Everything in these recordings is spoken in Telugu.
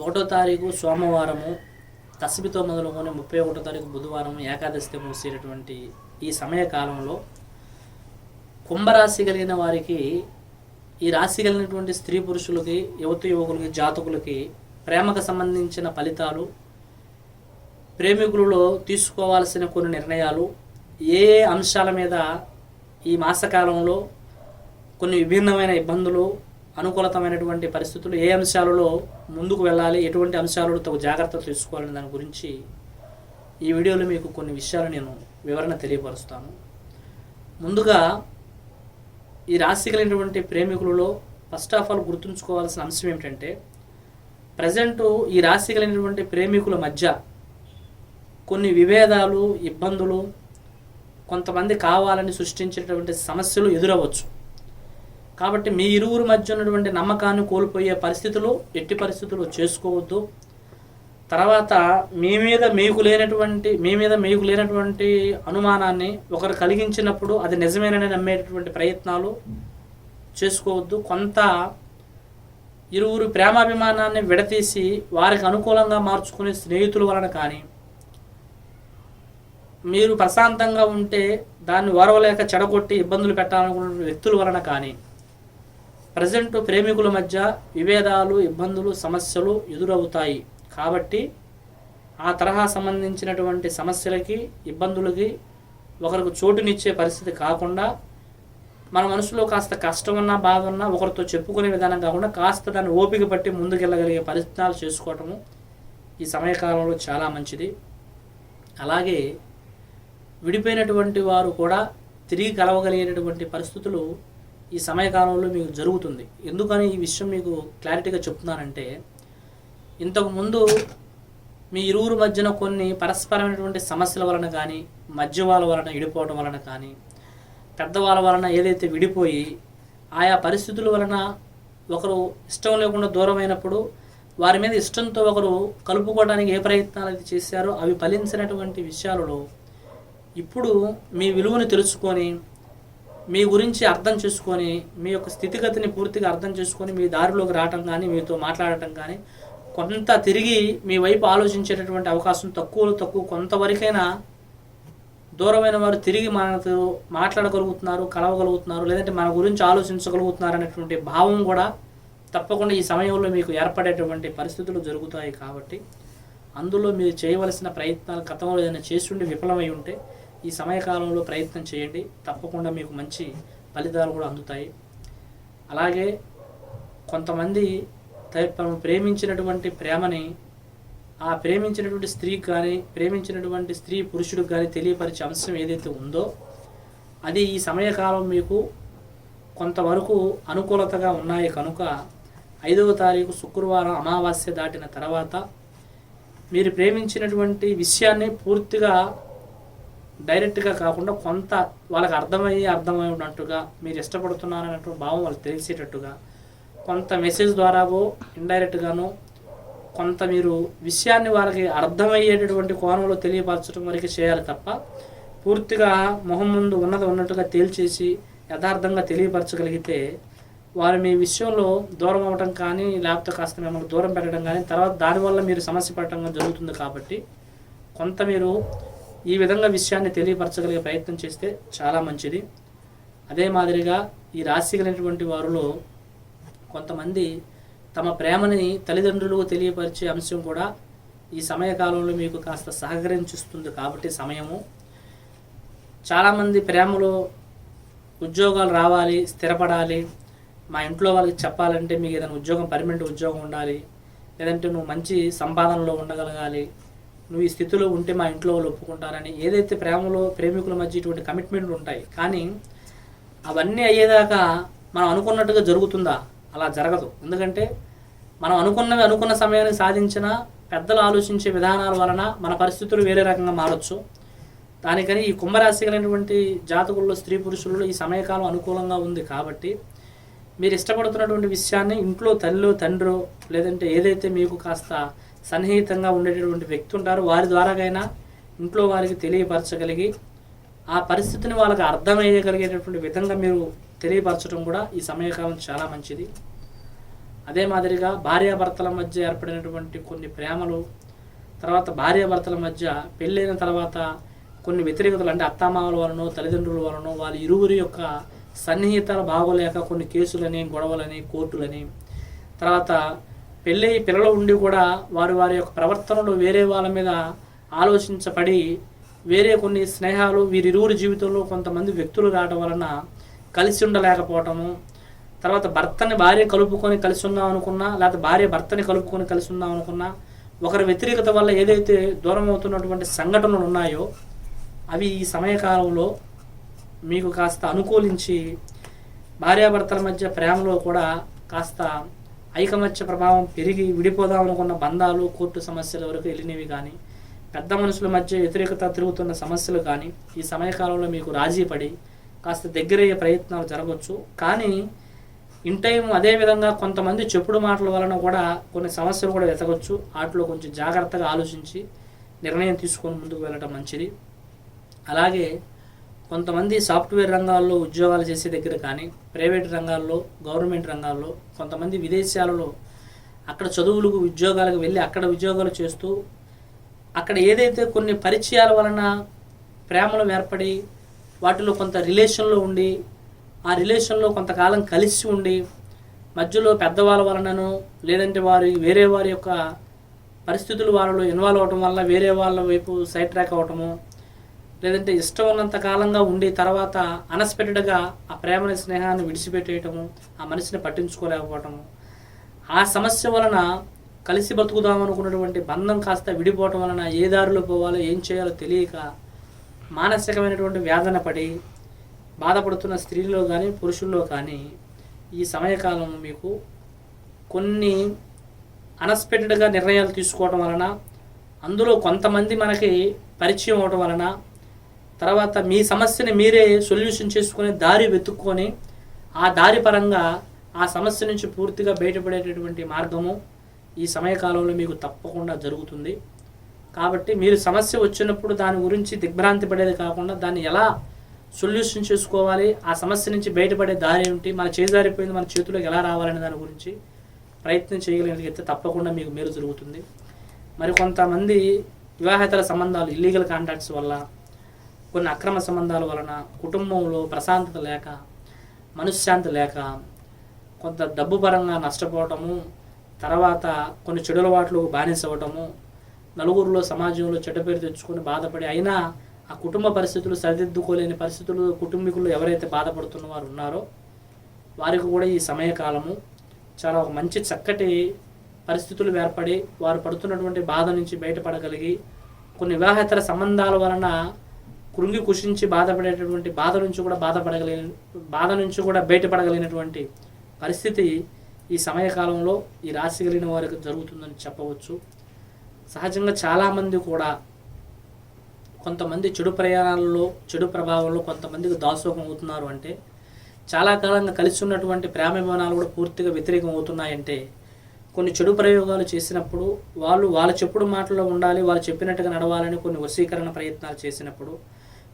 ఒకటో తారీఖు సోమవారము దశమితో మొదలుకొని ముప్పై ఒకటో తారీఖు బుధవారం ఏకాదశితో మూసేటటువంటి ఈ సమయ కాలంలో కుంభరాశి కలిగిన వారికి ఈ రాశి కలిగినటువంటి స్త్రీ పురుషులకి యువత యువకులకి జాతకులకి ప్రేమకు సంబంధించిన ఫలితాలు ప్రేమికులలో తీసుకోవాల్సిన కొన్ని నిర్ణయాలు ఏ ఏ అంశాల మీద ఈ మాసకాలంలో కొన్ని విభిన్నమైన ఇబ్బందులు అనుకూలతమైనటువంటి పరిస్థితులు ఏ అంశాలలో ముందుకు వెళ్ళాలి ఎటువంటి అంశాలలో తగు జాగ్రత్తలు తీసుకోవాలని దాని గురించి ఈ వీడియోలో మీకు కొన్ని విషయాలు నేను వివరణ తెలియపరుస్తాను. ముందుగా ఈ రాశి కలిగినటువంటి ప్రేమికులలో ఫస్ట్ ఆఫ్ ఆల్ గుర్తుంచుకోవాల్సిన అంశం ఏమిటంటే ప్రజెంటు ఈ రాశి కలిగినటువంటి ప్రేమికుల మధ్య కొన్ని విభేదాలు ఇబ్బందులు కొంతమంది కావాలని సృష్టించేటువంటి సమస్యలు ఎదురవ్వచ్చు కాబట్టి మీ ఇరువురు మధ్య ఉన్నటువంటి నమ్మకాన్ని కోల్పోయే పరిస్థితులు ఎట్టి పరిస్థితులు చేసుకోవద్దు. తర్వాత మీ మీద మీకు లేనటువంటి మీ మీద మీకు లేనటువంటి అనుమానాన్ని ఒకరు కలిగించినప్పుడు అది నిజమేనని నమ్మేటటువంటి ప్రయత్నాలు చేసుకోవద్దు. కొంత ఇరువురు ప్రేమాభిమానాన్ని విడతీసి వారికి అనుకూలంగా మార్చుకునే స్నేహితుల వలన కానీ మీరు ప్రశాంతంగా ఉంటే దాన్ని ఓరవలేక చెడగొట్టి ఇబ్బందులు పెట్టాలనుకున్న వ్యక్తుల వలన కానీ ప్రజెంట్ ప్రేమికుల మధ్య విభేదాలు ఇబ్బందులు సమస్యలు ఎదురవుతాయి. కాబట్టి ఆ తరహా సంబంధించినటువంటి సమస్యలకి ఇబ్బందులకి ఒకరికి చోటునిచ్చే పరిస్థితి కాకుండా మన మనసులో కాస్త కష్టం ఉన్నా బాధ ఉన్నా ఒకరితో చెప్పుకునే విధానం కాకుండా కాస్త దాన్ని ఓపిక పట్టి ముందుకెళ్ళగలిగే పరిస్థితులు చేసుకోవటము ఈ సమయకాలంలో చాలా మంచిది. అలాగే విడిపోయినటువంటి వారు కూడా తిరిగి కలవగలిగేటటువంటి పరిస్థితులు ఈ సమయకాలంలో మీకు జరుగుతుంది. ఎందుకని ఈ విషయం మీకు క్లారిటీగా చెప్తున్నానంటే ఇంతకుముందు మీ ఇరువురు మధ్యన కొన్ని పరస్పరమైనటువంటి సమస్యల వలన కానీ మధ్యవాళ్ళ వలన విడిపోవడం వలన కానీ పెద్దవాళ్ళ వలన ఏదైతే విడిపోయి ఆయా పరిస్థితుల వలన ఒకరు ఇష్టం లేకుండా దూరమైనప్పుడు వారి మీద ఇష్టంతో ఒకరు కలుపుకోవడానికి ఏ ప్రయత్నాలు అయితే చేశారో అవి ఫలించినటువంటి విషయాలలో ఇప్పుడు మీ విలువను తెలుసుకొని మీ గురించి అర్థం చేసుకొని మీ యొక్క స్థితిగతిని పూర్తిగా అర్థం చేసుకొని మీ దారిలోకి రావటం కానీ మీతో మాట్లాడటం కానీ కొంత తిరిగి మీ వైపు ఆలోచించేటటువంటి అవకాశం తక్కువలో తక్కువ కొంతవరకైనా దూరమైన వారు తిరిగి మనతో మాట్లాడగలుగుతున్నారు కలవగలుగుతున్నారు లేదంటే మన గురించి ఆలోచించగలుగుతున్నారు అనేటువంటి భావం కూడా తప్పకుండా ఈ సమయంలో మీకు ఏర్పడేటువంటి పరిస్థితులు జరుగుతాయి కాబట్టి అందులో మీరు చేయవలసిన ప్రయత్నాలు గతంలో ఏదైనా చేస్తుండి విఫలమై ఉంటే ఈ సమయకాలంలో ప్రయత్నం చేయండి. తప్పకుండా మీకు మంచి ఫలితాలు కూడా అందుతాయి. అలాగే కొంతమంది తను ప్రేమించినటువంటి ప్రేమని ఆ ప్రేమించినటువంటి స్త్రీకి కానీ ప్రేమించినటువంటి స్త్రీ పురుషుడికి కానీ తెలియపరిచే అంశం ఏదైతే ఉందో అది ఈ సమయకాలం మీకు కొంతవరకు అనుకూలతగా ఉన్నాయి కనుక ఐదవ తారీఖు శుక్రవారం అమావాస్య దాటిన తర్వాత మీరు ప్రేమించినటువంటి విషయాన్ని పూర్తిగా డైరెక్ట్గా కాకుండా కొంత వాళ్ళకి అర్థమయ్యి అర్థమైనట్టుగా మీరు ఇష్టపడుతున్నారన్నట్టు భావం వాళ్ళకి తెలిసేటట్టుగా కొంత మెసేజ్ ద్వారాగో ఇండైరెక్ట్గానో కొంత మీరు విషయాన్ని వాళ్ళకి అర్థమయ్యేటటువంటి కోణంలో తెలియపరచడం వరకు చేయాలి తప్ప పూర్తిగా మొహం ముందు ఉన్నది ఉన్నట్టుగా తేల్చేసి యథార్థంగా తెలియపరచగలిగితే వారు మీ విషయంలో దూరం అవ్వడం కానీ లేకపోతే కాస్త మిమ్మల్ని దూరం పెట్టడం కానీ తర్వాత దానివల్ల మీరు సమస్య పడటం జరుగుతుంది కాబట్టి కొంత మీరు ఈ విధంగా విషయాన్ని తెలియపరచగలిగే ప్రయత్నం చేస్తే చాలా మంచిది. అదే మాదిరిగా ఈ రాశి కలిగినటువంటి వారిలో కొంతమంది తమ ప్రేమని తల్లిదండ్రులకు తెలియపరిచే అంశం కూడా ఈ సమయకాలంలో మీకు కాస్త సహకరించిస్తుంది కాబట్టి సమయము. చాలామంది ప్రేమలో ఉద్యోగాలు రావాలి స్థిరపడాలి. మా ఇంట్లో వాళ్ళకి చెప్పాలంటే మీకు ఏదైనా ఉద్యోగం పర్మనెంట్ ఉద్యోగం ఉండాలి. లేదంటే నువ్వు మంచి సంపాదనలో ఉండగలగాలి. నువ్వు ఈ స్థితిలో ఉంటే మా ఇంట్లో వాళ్ళు ఒప్పుకుంటారని ఏదైతే ప్రేమలో ప్రేమికుల మధ్య ఇటువంటి కమిట్మెంట్లు ఉంటాయి కానీ అవన్నీ అయ్యేదాకా మనం అనుకున్నట్టుగా జరుగుతుందా? అలా జరగదు. ఎందుకంటే మనం అనుకున్నవి అనుకున్న సమయాన్ని సాధించిన పెద్దలు ఆలోచించే విధానాల వలన మన పరిస్థితులు వేరే రకంగా మారచ్చు. దానికని ఈ కుంభరాశి కలిగినటువంటి జాతకుల్లో స్త్రీ పురుషులలో ఈ సమయకాలం అనుకూలంగా ఉంది కాబట్టి మీరు ఇష్టపడుతున్నటువంటి విషయాన్ని ఇంట్లో తల్లిలో తండ్రో లేదంటే ఏదైతే మీకు కాస్త సన్నిహితంగా ఉండేటటువంటి వ్యక్తి ఉంటారు. వారి ద్వారాగైనా ఇంట్లో వారికి తెలియపరచగలిగి ఆ పరిస్థితిని వాళ్ళకి అర్థమయ్యగలిగేటటువంటి విధంగా మీరు తెలియపరచడం కూడా ఈ సమయకాలం చాలా మంచిది. అదే మాదిరిగా భార్యాభర్తల మధ్య ఏర్పడినటువంటి కొన్ని ప్రేమలు తర్వాత భార్యాభర్తల మధ్య పెళ్ళైన తర్వాత కొన్ని వ్యతిరేకతలు అంటే అత్తామామల వలనో తల్లిదండ్రుల వలనో వాళ్ళ ఇరువురి యొక్క సన్నిహితాలు బాగోలేక కొన్ని కేసులని గొడవలని కోర్టులని తర్వాత పెళ్ళి పిల్లలు ఉండి కూడా వారు వారి యొక్క ప్రవర్తనలు వేరే వాళ్ళ మీద ఆలోచించబడి వేరే కొన్ని స్నేహాలు వీరిరువురి జీవితంలో కొంతమంది వ్యక్తులు రావడం వలన కలిసి ఉండలేకపోవటము తర్వాత భర్తని భార్య కలుపుకొని కలిసి ఉందాం అనుకున్నా లేకపోతే భార్య భర్తని కలుపుకొని కలిసి ఉందాం అనుకున్నా ఒకరి వ్యతిరేకత వల్ల ఏదైతే దూరం అవుతున్నటువంటి సంఘటనలు ఉన్నాయో అవి ఈ సమయకాలంలో మీకు కాస్త అనుకూలించి భార్యాభర్తల మధ్య ప్రేమలో కూడా కాస్త ఐకమత్య ప్రభావం పెరిగి విడిపోదాం అనుకున్న బంధాలు కోర్టు సమస్యల వరకు వెళ్ళినవి కానీ పెద్ద మనుషుల మధ్య వ్యతిరేకత తిరుగుతున్న సమస్యలు కానీ ఈ సమయకాలంలో మీకు రాజీ పడి కాస్త దగ్గరయ్యే ప్రయత్నాలు జరగవచ్చు కానీ ఇన్ టైం అదే విధంగా కొంతమంది చెప్పుడు మాటల వలన కూడా కొన్ని సమస్యలు కూడా వెతగవచ్చు వాటిలో కొంచెం జాగ్రత్తగా ఆలోచించి నిర్ణయం తీసుకొని ముందుకు వెళ్ళడం మంచిది. అలాగే కొంతమంది సాఫ్ట్వేర్ రంగాల్లో ఉద్యోగాలు చేసే దగ్గర కానీ ప్రైవేట్ రంగాల్లో గవర్నమెంట్ రంగాల్లో కొంతమంది విదేశాలలో అక్కడ చదువులకు ఉద్యోగాలకు వెళ్ళి అక్కడ ఉద్యోగాలు చేస్తూ అక్కడ ఏదైతే కొన్ని పరిచయాల వలన ప్రేమలు ఏర్పడి వాటిలో కొంత రిలేషన్లో ఉండి ఆ రిలేషన్లో కొంతకాలం కలిసి ఉండి మధ్యలో పెద్దవాళ్ళ వలనను లేదంటే వారి వేరే వారి యొక్క పరిస్థితులు వాళ్ళలో ఇన్వాల్వ్ అవటం వల్ల వేరే వాళ్ళ వైపు సైడ్ ట్రాక్ అవటము లేదంటే ఇష్టం ఉన్నంత కాలంగా ఉండి తర్వాత అన్ఎక్స్పెక్టెడ్గా ఆ ప్రేమని స్నేహాన్ని విడిచిపెట్టేయటము ఆ మనిషిని పట్టించుకోలేకపోవటము. ఆ సమస్య వలన కలిసి బతుకుదాం అనుకున్నటువంటి బంధం కాస్త విడిపోవటం వలన ఏ దారిలో పోవాలో ఏం చేయాలో తెలియక మానసికమైనటువంటి వేదన పడి బాధపడుతున్న స్త్రీల్లో కానీ పురుషుల్లో కానీ ఈ సమయకాలం మీకు కొన్ని అన్ఎక్స్పెక్టెడ్గా నిర్ణయాలు తీసుకోవడం వలన అందులో కొంతమంది మనకి పరిచయం అవడం వలన తర్వాత మీ సమస్యని మీరే సొల్యూషన్ చేసుకుని దారి వెతుక్కొని ఆ దారి పరంగా ఆ సమస్య నుంచి పూర్తిగా బయటపడేటటువంటి మార్గము ఈ సమయకాలంలో మీకు తప్పకుండా జరుగుతుంది. కాబట్టి మీరు సమస్య వచ్చినప్పుడు దాని గురించి దిగ్భ్రాంతి పడేది కాకుండా దాన్ని ఎలా సొల్యూషన్ చేసుకోవాలి ఆ సమస్య నుంచి బయటపడే దారి ఏమిటి మన చేజారిపోయింది మన చేతిలోకి ఎలా రావాలనే దాని గురించి ప్రయత్నం చేయగలిగితే తప్పకుండా మీకు మేలు జరుగుతుంది. మరి కొంతమంది వివాహేతర సంబంధాలు ఇల్లీగల్ కాంటాక్ట్స్ వల్ల కొన్ని అక్రమ సంబంధాల వలన కుటుంబంలో ప్రశాంతత లేక మనశ్శాంతి లేక కొంత డబ్బు పరంగా నష్టపోవటము తర్వాత కొన్ని చెడు అలవాట్లు బానిస నలుగురిలో సమాజంలో చెడ్డ పేరు తెచ్చుకొని బాధపడి అయినా ఆ కుటుంబ పరిస్థితులు సరిదిద్దుకోలేని పరిస్థితులు కుటుంబీకులు ఎవరైతే బాధపడుతున్న వారు ఉన్నారో వారికి కూడా ఈ సమయకాలము చాలా ఒక మంచి చక్కటి పరిస్థితులు ఏర్పడి వారు పడుతున్నటువంటి బాధ నుంచి బయటపడగలిగి కొన్ని వివాహేతర సంబంధాల వలన కృంగి కుషించి బాధపడేటటువంటి బాధ నుంచి కూడా బాధపడగలిగిన బాధ నుంచి కూడా బయటపడగలిగినటువంటి పరిస్థితి ఈ సమయకాలంలో ఈ రాశి కలిగిన వారికి జరుగుతుందని చెప్పవచ్చు. సహజంగా చాలామంది కూడా కొంతమంది చెడు ప్రయాణాలలో చెడు ప్రభావంలో కొంతమందికి దాసోహం అవుతున్నారు అంటే చాలా కాలంగా కలిసి ఉన్నటువంటి ప్రేమభిమానాలు కూడా పూర్తిగా వ్యతిరేకం అవుతున్నాయంటే కొన్ని చెడు ప్రయోగాలు చేసినప్పుడు వాళ్ళు వాళ్ళ చెప్పుడు మాటల్లో ఉండాలి వాళ్ళు చెప్పినట్టుగా నడవాలని కొన్ని వశీకరణ ప్రయత్నాలు చేసినప్పుడు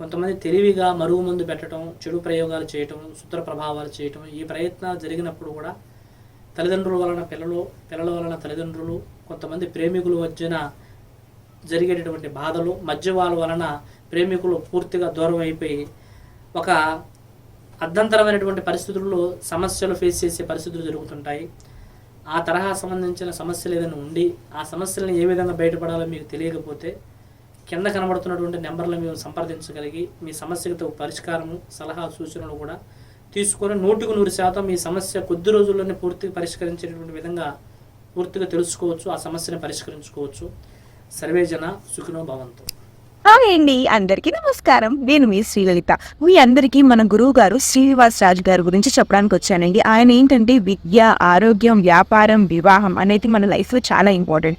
కొంతమంది తెలివిగా మరుగు మందు పెట్టడం చెడు ప్రయోగాలు చేయటం సూత్ర ప్రభావాలు చేయటం ఈ ప్రయత్నాలు జరిగినప్పుడు కూడా తల్లిదండ్రుల వలన పిల్లలు పిల్లల వలన తల్లిదండ్రులు కొంతమంది ప్రేమికుల మధ్యన జరిగేటటువంటి బాధలు మధ్య వాళ్ళ వలన ప్రేమికులు పూర్తిగా దూరం అయిపోయి ఒక అర్ధంతరమైనటువంటి పరిస్థితుల్లో సమస్యలు ఫేస్ చేసే పరిస్థితులు జరుగుతుంటాయి. ఆ తరహా సంబంధించిన సమస్యలు ఏదైనా ఉండి ఆ సమస్యలను ఏ విధంగా బయటపడాలో మీకు తెలియకపోతే కింద కనబడుతున్నటువంటి నెంబర్లు మీరు సంప్రదించగలిగి మీ సమస్యకు పరిష్కారము సలహా సూచనలు కూడా తీసుకొని నూటికి నూరు శాతం మీ సమస్య కొద్ది రోజుల్లోనే పూర్తిగా పరిష్కరించేటటువంటి విధంగా పూర్తిగా తెలుసుకోవచ్చు ఆ సమస్యను పరిష్కరించుకోవచ్చు. సర్వేజన సుఖినో భవంతు. హాయ్ అండి అందరికీ నమస్కారం. నేను మీ శ్రీలలిత. మీ అందరికీ మన గురువు గారు శ్రీనివాస్ రాజు గారి గురించి చెప్పడానికి వచ్చానండి. ఆయన ఏంటంటే విద్య ఆరోగ్యం వ్యాపారం వివాహం అనేది మన లైఫ్లో చాలా ఇంపార్టెంట్.